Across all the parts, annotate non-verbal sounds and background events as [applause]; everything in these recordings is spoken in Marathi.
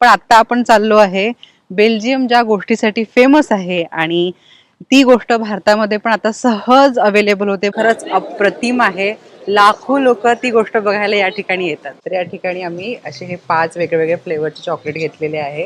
पण आता आपण चाललो आहे. बेल्जियम ज्या गोष्टीसाठी फेमस आहे आणि ती गोष्ट भारतामध्ये पण आता सहज अवेलेबल होते. खरंच अप्रतिम आहे. लाखो लोक ती गोष्ट बघायला या ठिकाणी येतात. तर या ठिकाणी आम्ही असे हे पाच वेगवेगळे फ्लेवरचे चॉकलेट घेतलेले आहे.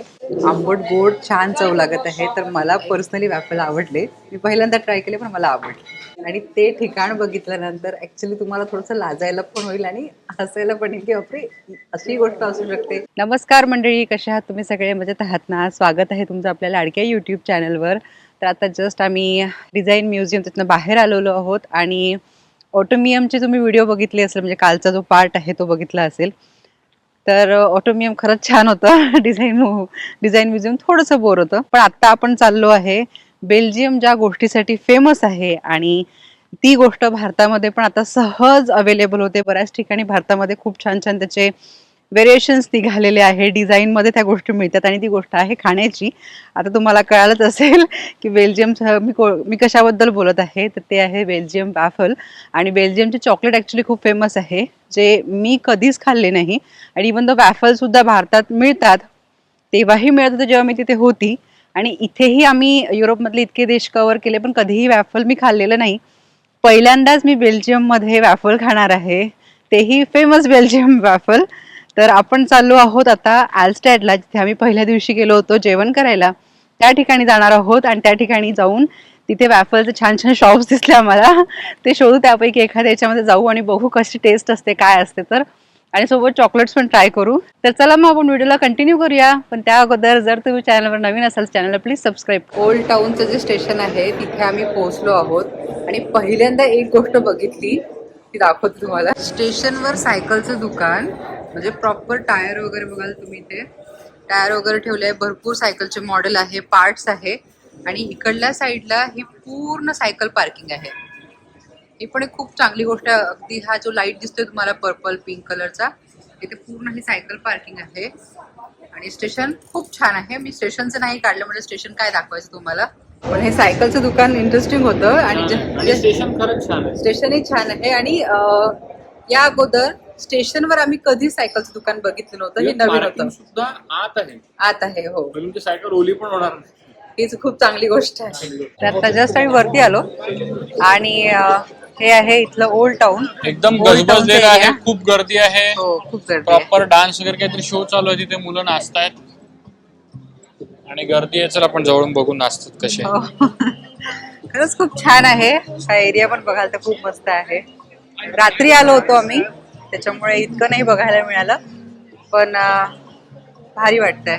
आंबट गोड छान चव लागत आहे. तर मला पर्सनली वॅफल आवडले. मी पहिल्यांदा ट्राय केले पण मला आवडले. आणि ते ठिकाण बघितल्यानंतर ऍक्च्युली तुम्हाला थोडंसं लाजायला पण होईल आणि हसायला पण येईल की बापरे अशी गोष्ट असू शकते. नमस्कार मंडळी कशा आहात तुम्ही सगळे? मजेत आहात ना? स्वागत आहे तुमचं आपल्या लाडक्या युट्यूब चॅनलवर तर आता जस्ट आम्ही डिझाईन म्युझियम तिथनं बाहेर आलेलो आहोत आणि ऑटोमियमचे तुम्ही व्हिडिओ बघितले असेल म्हणजे कालचा जो पार्ट आहे तो बघितला असेल. तर ऑटोमियम खरंच छान होतं. डिझाईन डिझाईन म्युझियम थोडंसं बोर होतं. पण आता आपण चाललो आहे बेल्जियम ज्या गोष्टीसाठी फेमस आहे आणि ती गोष्ट भारतामध्ये पण आता सहज अवेलेबल होते. बऱ्याच ठिकाणी भारतामध्ये खूप छान छान त्याचे व्हेरिएशन्स निघालेले आहे. डिझाईनमध्ये त्या गोष्टी मिळतात आणि ती गोष्ट आहे खाण्याची. आता तुम्हाला कळालंच असेल की बेल्जियम मी को मी कशाबद्दल बोलत आहे? तर ते आहे बेल्जियम वॅफल आणि बेल्जियमचे चॉकलेट ॲक्च्युली खूप फेमस आहे जे मी कधीच खाल्ले नाही. आणि इवन द वॅफलसुद्धा भारतात मिळतात तेव्हाही मिळत होतं जेव्हा मी तिथे होती. आणि इथेही आम्ही युरोपमधले इतके देश कव्हर केले पण कधीही वॅफल मी खाल्लेलं नाही. पहिल्यांदाच मी बेल्जियममध्ये वॅफल खाणार आहे. तेही फेमस बेल्जियम वॅफल तर आपण चाललो आहोत आता ॲल्स्टॅडला जिथे आम्ही पहिल्या दिवशी गेलो होतो जेवण करायला. त्या ठिकाणी जाणार आहोत आणि त्या ठिकाणी जाऊन तिथे वॅफलचे छान छान शॉप्स दिसले आम्हाला. ते शोधू त्यापैकी एखाद्या याच्यामध्ये जाऊ आणि बघू कशी टेस्ट असते काय असते तर. आणि सोबत चॉकलेट्स पण ट्राय करू. तर चला मग आपण व्हिडिओला कंटिन्यू करूया. पण त्या अगोदर जर तुम्ही चॅनलवर नवीन असाल चॅनलला प्लीज सबस्क्राईब ओल्ड टाउनचं जे स्टेशन आहे तिथे आम्ही पोहोचलो आहोत. आणि पहिल्यांदा एक गोष्ट बघितली ती दाखवतो तुम्हाला. स्टेशनवर सायकलचं दुकान म्हणजे प्रॉपर टायर वगैरे बघाल तुम्ही इथे. टायर वगैरे ठेवले आहे भरपूर सायकलचे मॉडेल आहे पार्ट्स आहे. आणि इकडल्या साईडला ही पूर्ण सायकल पार्किंग आहे. ही पण एक खूप चांगली गोष्ट आहे. अगदी हा जो लाइट दिसतोय तुम्हाला पर्पल पिंक कलरचा इथे पूर्ण ही सायकल पार्किंग आहे. आणि स्टेशन खूप छान आहे. मी स्टेशनचं नाही काढलं म्हणजे स्टेशन काय दाखवायचं तुम्हाला? पण हे सायकलचं दुकान इंटरेस्टिंग होतं आणि स्टेशन खरंच छान आहे. स्टेशनही छान आहे. आणि या अगोदर स्टेशनवर आम्ही कधीच सायकलचं दुकान बघितलं नव्हतं. हे नवीन पार्किंग होतं. सुद्धा आत आहे. आत आहे हो. म्हणजे सायकल ओली पण होणार हीच खूप चांगली गोष्ट आहे. तर आता जस्ट आम्ही वरती आलो. आणि हे आहे इथलं ओल्ड टाउन एकदम Old town गजबजलेलं चा आहे. area. खूप गर्दी आहे. हो खूप गर्दी आहे. प्रॉपर डान्स वगैरे काहीतरी शो चालू आहे तिथे मुलं नाचतायत. आणि गर्दी आहे चल आपण जवळून बघून नाचतात कसे. हो. खरंच खूप छान आहे. हा एरिया पण बघायला तर खूप मस्त आहे. रात्री आलो होतो आम्ही त्याच्यामुळे इतकं नाही बघायला मिळालं. पण अं, भारी वाटतंय.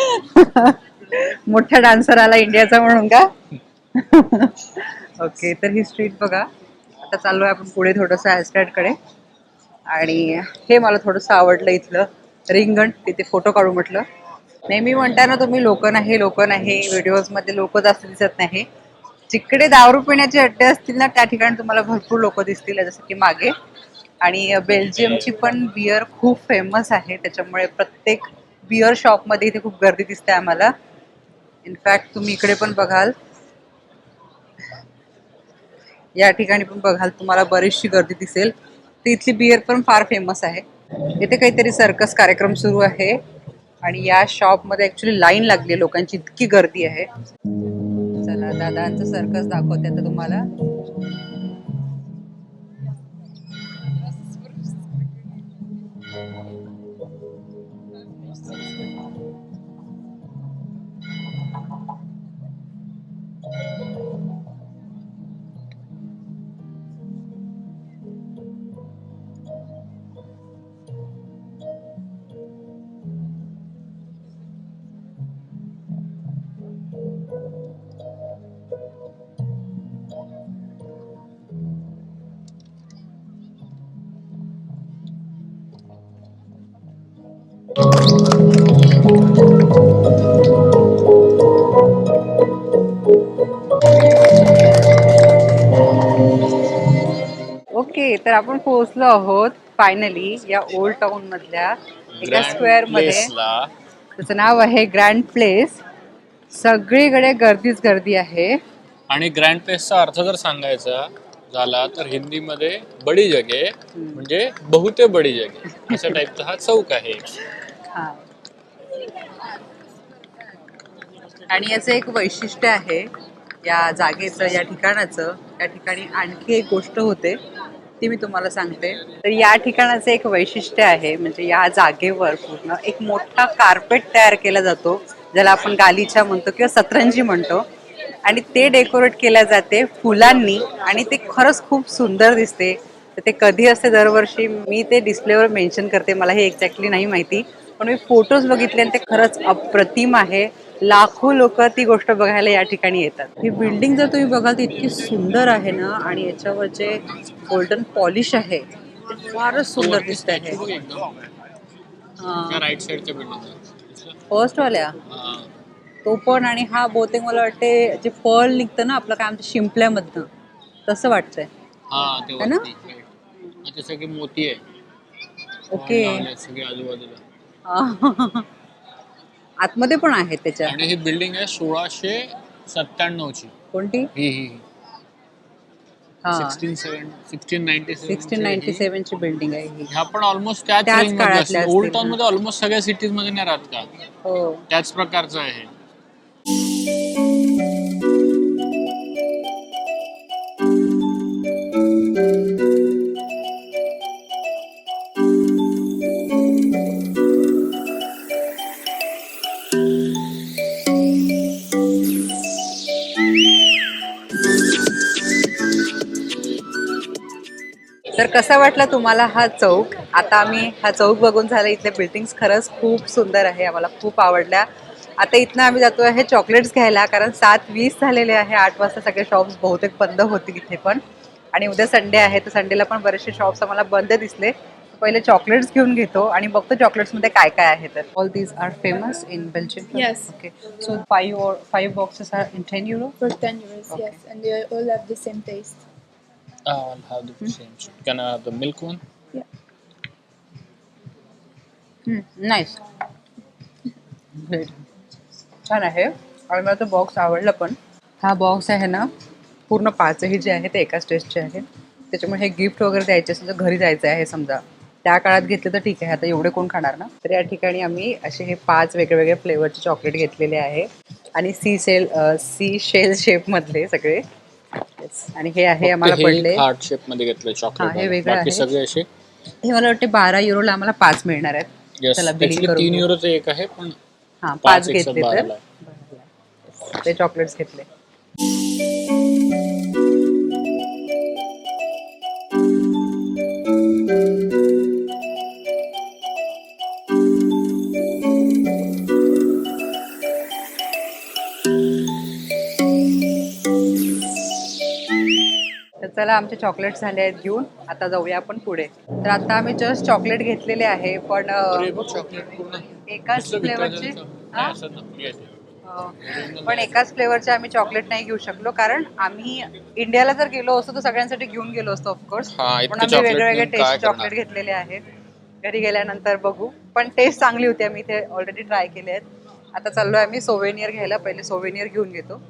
[laughs] मोठा डान्सर आला इंडियाचा म्हणून का? [laughs] ओके तर ही स्ट्रीट बघा. आता चाललोय आपण पुढे थोडसकडे. आणि हे मला थोडंसं आवडलं इथलं रिंगण तिथे फोटो काढू म्हटलं. नेहमी म्हणता ना तुम्ही लोक नाही लोक नाही व्हिडिओजमध्ये लोक जास्त दिसत नाही. जिकडे दारू पिण्याचे अड्डे असतील ना त्या ठिकाणी तुम्हाला भरपूर लोक दिसतील जसं की मागे. आणि बेल्जियमची पण बियर खूप फेमस आहे त्याच्यामुळे प्रत्येक बियर शॉपमध्ये इथे खूप गर्दी दिसते आम्हाला. इनफॅक्ट तुम्ही इकडे पण बघाल. या ठिकाणी पण बघाल तुम्हाला बरीचशी गर्दी दिसेल. तर इथली बियर पण फार फेमस आहे. इथे काहीतरी सर्कस कार्यक्रम सुरू आहे. आणि या शॉपमध्ये ॲक्च्युली लाईन लागली आहे लोकांची. इतकी गर्दी आहे. चला दादांचं सर्कस दाखवते आता तुम्हाला. ओके तर आपण पोहोचलो आहोत फायनली या ओल्ड टाउन मधल्या एका स्क्वेअरमध्ये. त्याचं नाव आहे ग्रँड प्लेस सगळीकडे गर्दीच गर्दी आहे. आणि ग्रँड प्लेसचा अर्थ जर सांगायचा झाला तर हिंदीमध्ये बडी जगे म्हणजे बहुते बडी जगे. अशा टाईपचा हा चौक आहे. हा. आणि याचं एक वैशिष्ट्य आहे या जागेचं या ठिकाणाचं या ठिकाणी आणखी एक गोष्ट होते. ती मी तुम्हाला सांगते. तर या ठिकाणाचं एक वैशिष्ट्य आहे म्हणजे या जागेवर पूर्ण एक मोठा कार्पेट तयार केला जातो ज्याला आपण गालीचा म्हणतो किंवा सतरंजी म्हणतो. आणि ते डेकोरेट केल्या जाते फुलांनी आणि ते खरंच खूप सुंदर दिसते. तर ते कधी असते दरवर्षी मी ते डिस्प्लेवर मेन्शन करते मला हे एक्झॅक्टली नाही माहिती. पण मी फोटोज बघितले आणि ते खरंच अप्रतिम आहे. लाखो लोक ती गोष्ट बघायला या ठिकाणी येतात. ही बिल्डिंग जर तुम्ही बघाल तर इतकी सुंदर आहे ना आणि याच्यावर जे गोल्डन पॉलिश आहे ते फारच सुंदर दिसत आहे राईट साईडच्या बिल्डिंग फर्स्ट वाल्या? तो पण आणि हा बहुतेक मला वाटते जे फळ निघतं ना आपलं काय म्हणतं शिंपल्यामधनं तसं वाटतंय. हा ते ना? सगळे मोती आहे. ओके. सगळे आजूबाजूला. आतमध्ये पण आहेत त्याच्या? आणि ही बिल्डिंग आहे सोळाशे सत्त्याण्णव ची कोणती? ही ही. हा. सिक्स्टीन नाईन्टी सेवन ची बिल्डिंग आहे ही. ह्या पण ऑलमोस्ट त्याच काळातल्या ओल्ड टाउन. मध्ये ऑलमोस्ट सगळ्या सिटीजमध्ये नाही राहत का? हो. त्याच प्रकारचं आहे. कसा वाटला तुम्हाला हा चौक? आता आम्ही हा चौक बघून झाला इथले बिल्डिंग्स खरंच खूप सुंदर आहे आम्हाला खूप आवडल्या. आता इथनं आम्ही जातो आहे चॉकलेट्स घ्यायला कारण सात वीस झालेले आहे आठ वाजता सगळे शॉप्स बहुतेक बंद होतील इथे पण. आणि उद्या संडे आहे तर संडेला पण बरेचसे शॉप्स आम्हाला बंद दिसले. पहिले चॉकलेट्स घेऊन घेतो आणि बघतो चॉकलेट्समध्ये काय काय आहे तर. All these are famous in Belgium. Okay so five five boxes are in ten euro For 10 euros, Okay. yes. And they all have the same Oh, I'll have the same. Can I have the milk one? Nice great छान आहे. आणि मला तो बॉक्स आवडला पण. हा बॉक्स आहे ना पूर्ण पाचही जे आहे ते एकाच टेस्टचे आहे त्याच्यामुळे हे गिफ्ट वगैरे द्यायचे असेल तर घरी जायचं आहे समजा. त्या काळात घेतलं तर ठीक आहे. आता एवढे कोण खाणार ना? तर या ठिकाणी आम्ही असे हे पाच वेगवेगळे फ्लेवरचे चॉकलेट घेतलेले आहे. आणि sea cell sea shell shape मधले सगळे. आणि हे आहे आम्हाला पडले हार्ट शेपमध्ये घेतलंय हा, हे चॉकलेट वेगळं बाकी आहे. सगळे असे? हे मला वाटते बारा युरोला आम्हाला पाच मिळणार आहेत. चला बिलिंग तीन. युरोचं एक आहे पण हा पाच घेतले तर. ते चॉकलेट्स घेतले. चला आमचे चॉकलेट झाले आहेत घेऊन. आता जाऊया आपण पुढे. तर आता आम्ही जस्ट चॉकलेट घेतलेले आहे पण एकाच फ्लेवरचे पण एकाच फ्लेवरचे आम्ही चॉकलेट नाही घेऊ शकलो कारण आम्ही इंडियाला जर गेलो असतो तर सगळ्यांसाठी घेऊन गेलो असतो ऑफकोर्स पण आम्ही chocolate वेगळे वेगळे घेऊन काय टेस्ट चॉकलेट? घेतलेले आहेत. घरी गेल्यानंतर बघू. पण टेस्ट चांगली होती आम्ही इथे ऑलरेडी ट्राय केले आहेत. आता चाललोय आम्ही सोवेनियर घ्यायला. पहिले सोवेनियर घेऊन घेतो.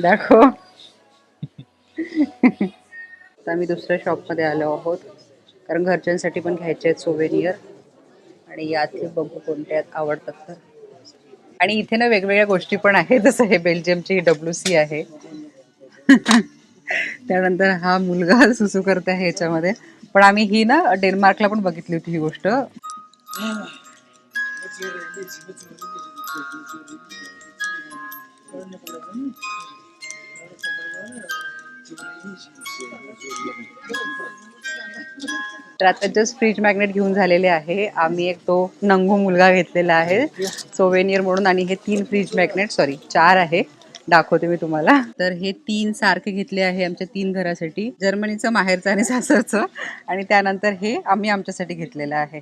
दाखव. [laughs] आता आम्ही दुसऱ्या शॉपमध्ये आलो आहोत. कारण घरच्यांसाठी पण घ्यायचे आहेत सोवेनियर आणि यातले बघू कोणते आवडतात तर. आणि इथे ना वेगवेगळ्या गोष्टी पण आहेत. जसं हे बेल्जियमची डब्ल्यू सी आहे. [laughs] त्यानंतर हा मुलगा सुसू करत आहे ह्याच्यामध्ये पण आम्ही ही ना डेन्मार्कला पण बघितली होती ही गोष्ट. [laughs] तर आता जस्ट फ्रीज मॅग्नेट घेऊन झालेले आहे. आम्ही एक तो नंगू मुलगा घेतलेला आहे. सोवेनियर म्हणून आणि हे तीन फ्रीज मॅग्नेट सॉरी चार आहे. दाखवते मी तुम्हाला. तर हे तीन सारखे घेतले आहे आमच्या तीन घरासाठी जर्मनीचं माहेरचं आणि सासरचं. आणि त्यानंतर हे आम्ही आमच्यासाठी घेतलेलं आहे.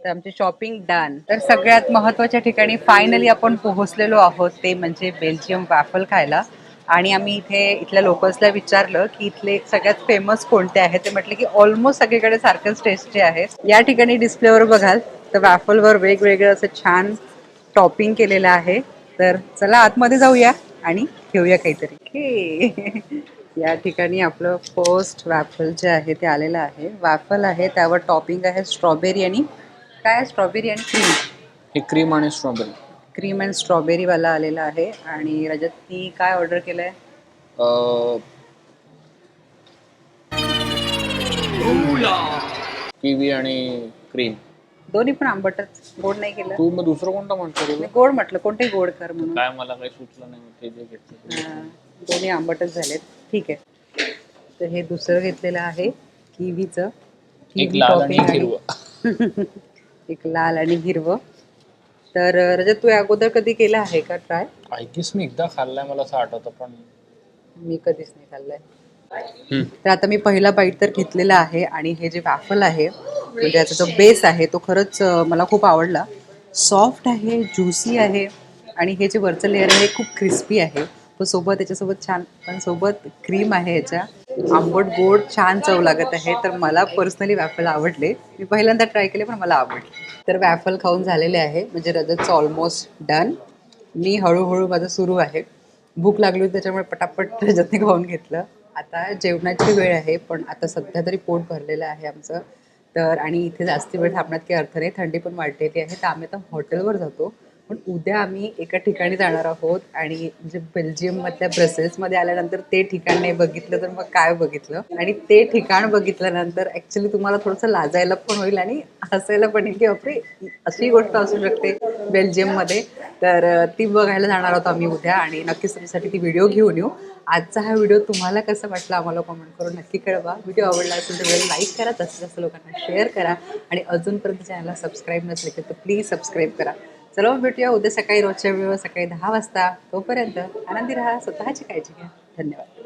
तर आमची शॉपिंग डन तर सगळ्यात महत्त्वाच्या ठिकाणी फायनली आपण पोहोचलेलो आहोत ते म्हणजे बेल्जियम वॅफल खायला. आणि आम्ही इथे इथल्या लोकल्सला विचारलं की इथले सगळ्यात फेमस कोणते आहेत? ते म्हटलं की ऑलमोस्ट सगळीकडे सारखंच टेस्टचे आहेत. या ठिकाणी डिस्प्लेवर बघाल तर वॅफलवर वेगवेगळं असं छान टॉपिंग केलेलं आहे. तर चला आतमध्ये जाऊया आणि घेऊया काहीतरी. [laughs] या ठिकाणी आपलं फर्स्ट वॅफल जे आहे ते आलेलं आहे. वॅफल आहे त्यावर टॉपिंग आहे स्ट्रॉबेरी आणि काय स्ट्रॉबेरी आणि क्रीम हे क्रीम आणि स्ट्रॉबेरी क्रीम अँड स्ट्रॉबेरी वाला आलेला आहे. आणि रजतनी काय ऑर्डर केलंय? किवी आणि क्रीम दोन्ही पण आंबटच. गोड नाही केलं. तू मग दुसरं कोणतं म्हणतो? मी गोड म्हटलं. कोणते गोड कर म्हणून. काय मला काही सुचलं नाही. मग ते जे घेतलं हा, दोन्ही आंबटच झालेत. ठीक आहे. तर हे दुसरं घेतलेलं आहे किवीचं. एक किवी लाल आणि एक हिरवं. [laughs] एक लाल आणि हिरवं. तर रजत तू या अगोदर कधी केलं आहे का ट्राय? आय गेस मी एकदा खाल्लाय मला असं आठवतं पण मी कधीच नाही खाल्लंय. तर आता मी पहिला बाईट तर घेतलेला आहे आणि हे जे वॅफल आहे म्हणजे याचा जो बेस आहे तो खरंच मला खूप आवडला. सॉफ्ट आहे ज्युसी आहे आणि हे जे वरचं लेअर आहे खूप क्रिस्पी आहे. तो सोबत त्याच्यासोबत छान पण सोबत क्रीम आहे ह्याच्या आंबट गोड छान चव लागत आहे. तर मला पर्सनली वॅफल आवडले. मी पहिल्यांदा ट्राय केले पण मला आवडले. तर वॅफल खाऊन झालेले आहे. म्हणजे रजतचं ऑलमोस्ट डन मी हळूहळू माझं सुरू आहे. भूक लागली होती त्याच्यामुळे पटापट रजतने खाऊन घेतलं. आता जेवणाची वेळ आहे पण आता सध्या तरी पोट भरलेलं आहे आमचं. तर आणि इथे जास्त वेळ थांबण्यात काही अर्थ नाही. थंडी पण वाढलेली आहे. तर आम्ही आता हॉटेलवर जातो. पण उद्या आम्ही एका ठिकाणी जाणार आहोत आणि म्हणजे बेल्जियममधल्या ब्रसेल्समध्ये आल्यानंतर ते ठिकाण नाही बघितलं तर मग काय बघितलं? आणि ते ठिकाण बघितल्यानंतर ॲक्च्युली तुम्हाला थोडंसं लाजायला पण होईल आणि हसायला पण येईल की बापरे अशी गोष्ट असू शकते बेल्जियममध्ये तर ती बघायला जाणार आहोत आम्ही उद्या आणि नक्कीच तुमच्यासाठी ती व्हिडिओ घेऊन येऊ. आजचा हा व्हिडिओ तुम्हाला कसा वाटला आम्हाला कमेंट करून नक्की कळवा. व्हिडिओ आवडला असेल तर व्हिडिओ लाईक करा जास्तीत जास्त लोकांना शेअर करा आणि अजूनपर्यंत चॅनलला सबस्क्राईब नसले तर प्लीज सबस्क्राईब करा. चलो भेटूया उद्या सकाळी रोजच्या वेळेवर सकाळी दहा वाजता तोपर्यंत आनंदी राहा स्वतःची काळजी घ्या. धन्यवाद.